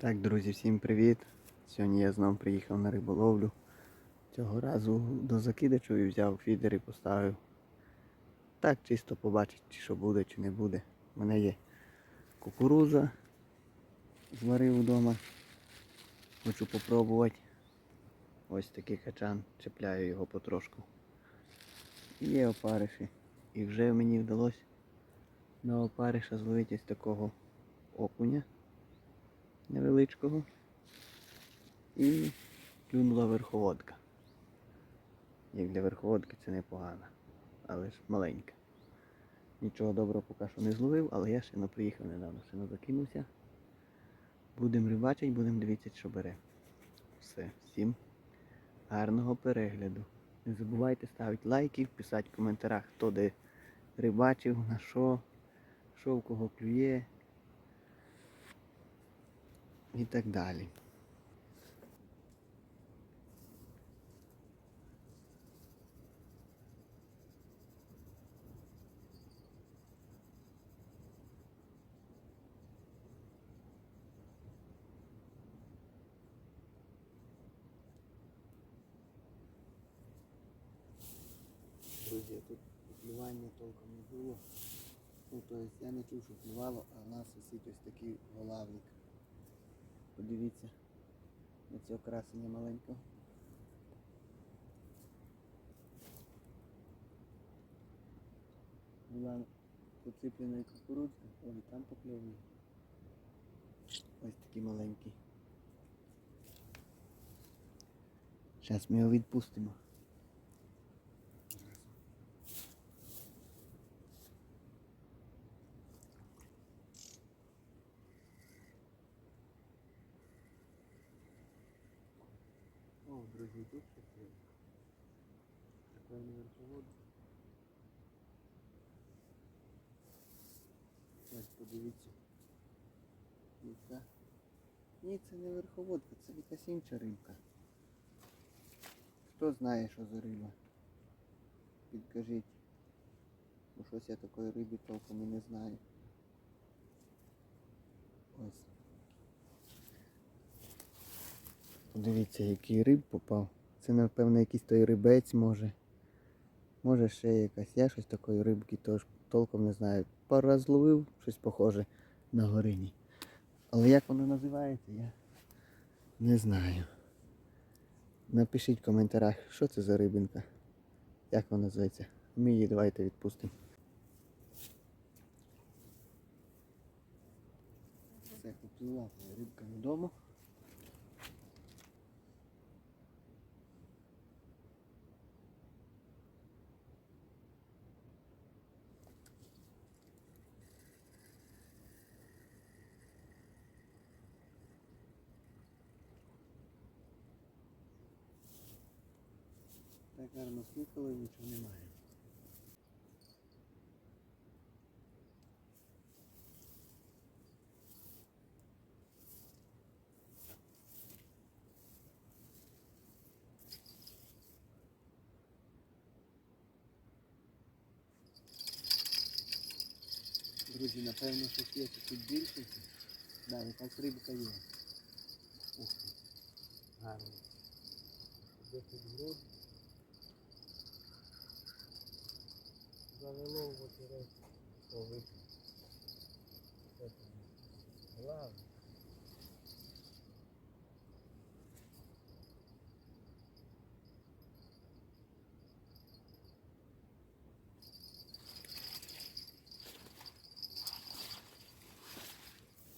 Так, друзі, всім привіт! Сьогодні я знову приїхав на риболовлю. Цього разу до закидачу і взяв фідер і поставив. Так, чисто побачити, чи що буде, чи не буде. У мене є кукуруза, зварив вдома. Хочу попробувати. Ось такий качан, чіпляю його потрошку. І є опариші. І вже мені вдалося на опариша зловити ось такого окуня невеличкого. І клюнула верховодка. Як для верховодки це непогано, але ж маленька. Нічого доброго поки що не зловив, але я ще не приїхав недавно, ще не закинувся. Будемо рибачити, будемо дивитися, що бере. Все, всім гарного перегляду. Не забувайте ставити лайки, писати в коментарях, хто де рибачив, на що, що в кого клює і так далі. Друзі, тут клювання толком не було. Ну, тобто я не чув, що клювало, а в нас висить ось такий голавник. Подивіться на цього красення маленького. Була поціплена кукурудзка, ой, там покльовує. Ось такий маленький. Зараз ми його відпустимо. О, друзі, тут щось є. Такої не верховод. Ось подивіться. Яка. Ні, це не верховодка, це якась інша рибка. Хто знає, що за риба? Підкажіть. Бо щось я такої риби толком і не знаю. Ось. Подивіться, який риб попав. Це, напевно, якийсь той рибець може. Може ще якась. Я щось такої рибки тож толком не знаю. Пару раз зловив щось похоже на горині. Але як воно називається, я не знаю. Напишіть в коментарях, що це за рибинка. Як вона називається. Ми її давайте відпустимо. Все, поплила рибка додому. Так гарно смикало і нічого немає. Друзі, напевно, щось є тут більше. Да, якась рибка є. Ух ти. Гарно. Де тут Завело в отерець повик. Главное.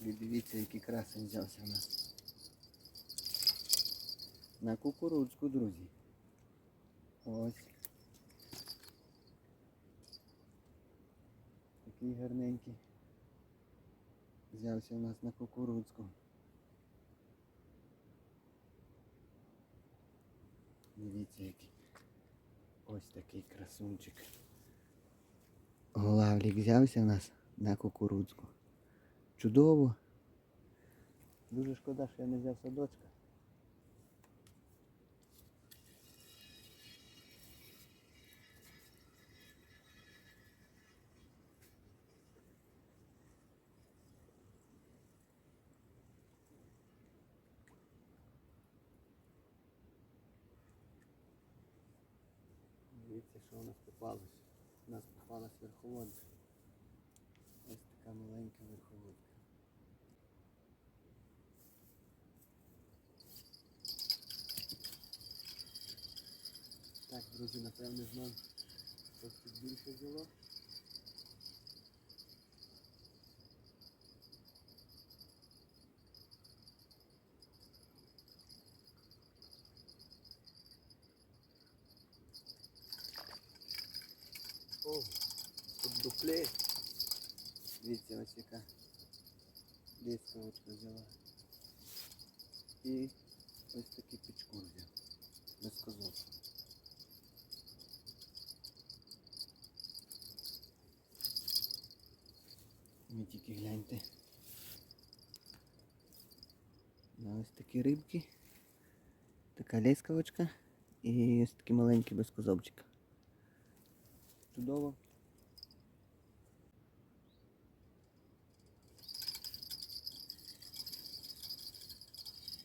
Ви дивіться, який красень взявся нас. На кукурудзку, друзі. Ось. Такий гарненький. Взявся у нас на кукурудзку. Дивіться який. Ось такий красунчик. Голавлік взявся у нас на кукурудзку. Чудово. Дуже шкода, що я не взяв садочка. Дивіться, що у нас попалося. У нас попалась верховодка. Ось така маленька верховодка. Так, друзі, напевне, знову щось більше взяло. О, тут дупле. Дивіться, ось яка дискавочка взяла. І ось такий пічкур взяв. Без козов. Ви тільки гляньте. На ось такі рибки. Така лескавочка і ось такий маленький безкозовчик. Чудово.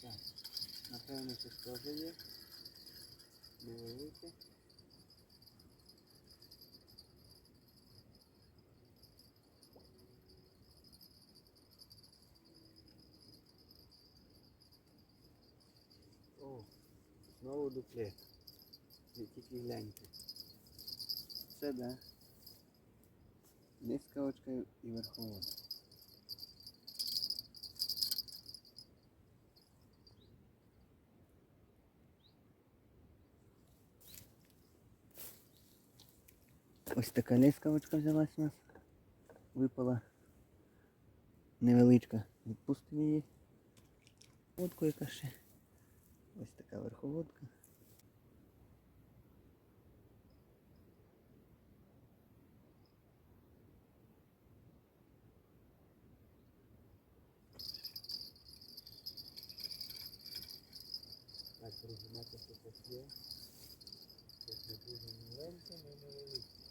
Так, напевно, це теж є. Невелике. О, знову дуплет. Ви тільки гляньте. Це да. Низькавочка і верховода. Ось така лескавочка взялась у нас. Випала невеличка. Відпустимо її. Водку яка ще. Ось така верховодка. Розуміти, що це є. Це не дуже маленьке, але невелике.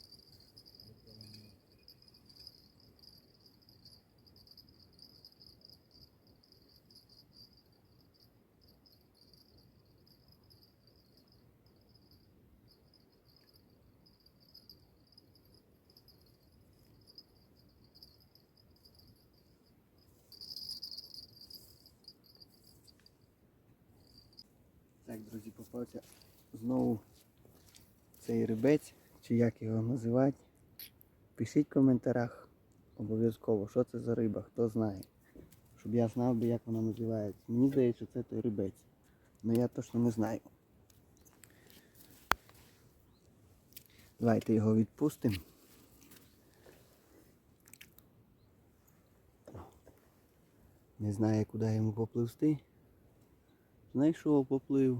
Так, друзі, попався знову цей рибець, чи як його називати. Пишіть в коментарях обов'язково, що це за риба, хто знає. Щоб я знав би, як вона називається. Мені здається, це той рибець. Але я точно не знаю. Давайте його відпустимо. Не знаю, куди йому попливсти. Знайшов, поплив.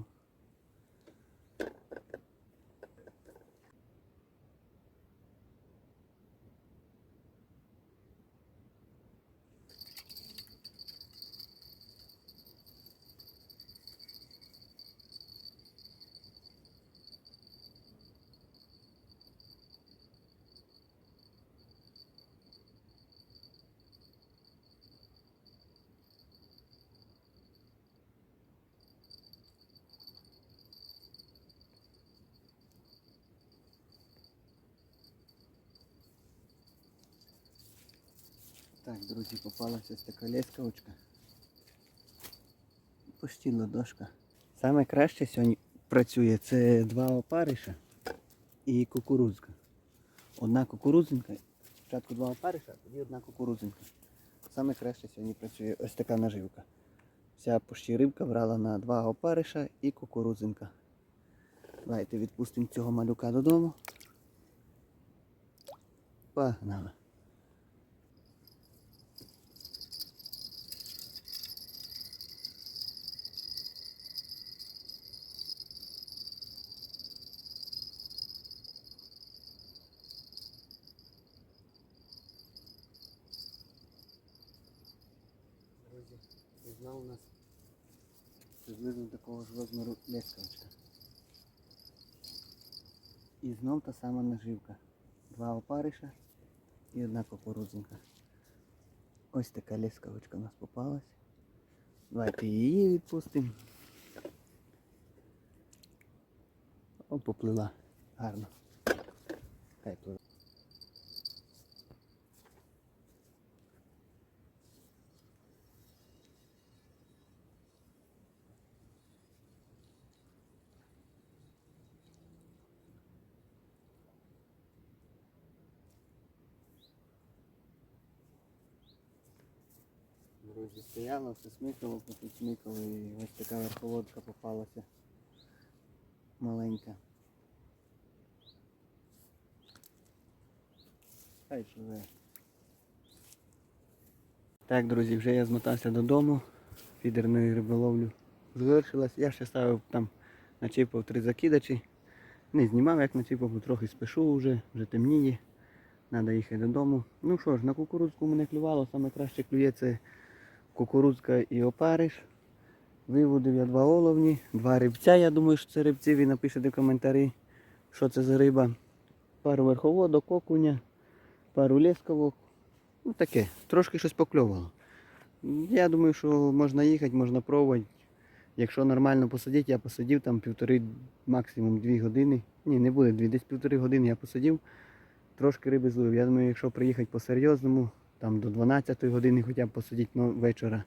Так, друзі, попалася така лескавочка. Почти ладошка. Саме краще сьогодні працює це два опариша і кукурудзка. Одна кукурудзинка, спочатку два опариша, тоді одна кукурудзинка. Саме краще сьогодні працює ось така наживка. Вся почти рибка брала на два опариша і кукурудзинка. Давайте відпустимо цього малюка додому. Погнали. Друзі, і знову у нас приблизно такого ж розміру лескавочка. І знов та сама наживка. Два опариша і одна кукурудзинка. Ось така лескавочка у нас попалась. Давайте її відпустимо. О, поплила. Гарно. Хай пливе. Друзі, стояло, все смикало, потім смикало і ось така верховодка попалася. Маленька. Хай живе. Так, друзі, вже я змотався додому. Фідерною риболовлю завершилась. Я ще ставив там, начіпав три закидачі. Не знімав, як начіпав, бо трохи спешу вже, вже темніє. Треба їхати додому. Ну що ж, на кукурудзку мене клювало, саме краще клює це кукурудзка і опариш. Виводив я два оловні, два рибця. Я думаю, що це рибці. Ви напишете коментарі, що це за риба. Пару верховодок, окуня, пару лесковок. Ну таке, трошки щось покльовало. Я думаю, що можна їхати, можна пробувати. Якщо нормально посадити, я посадив там півтори, максимум дві години. Ні, не буде дві, десь півтори години я посадив. Трошки риби зловив. Я думаю, якщо приїхати по-серйозному, там до 12 години хоча б посадити ну, вечора,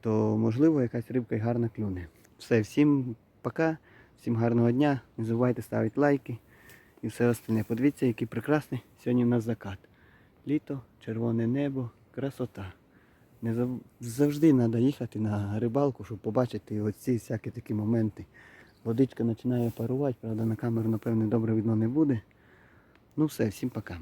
то можливо якась рибка й гарно клюне. Все, всім пока, всім гарного дня. Не забувайте ставити лайки і все остальне. Подивіться, який прекрасний сьогодні у нас закат. Літо, червоне небо, красота. Не зав... Завжди треба їхати на рибалку, щоб побачити оці всякі такі моменти. Водичка починає парувати, правда на камеру, напевне, добре видно не буде. Ну все, всім пока.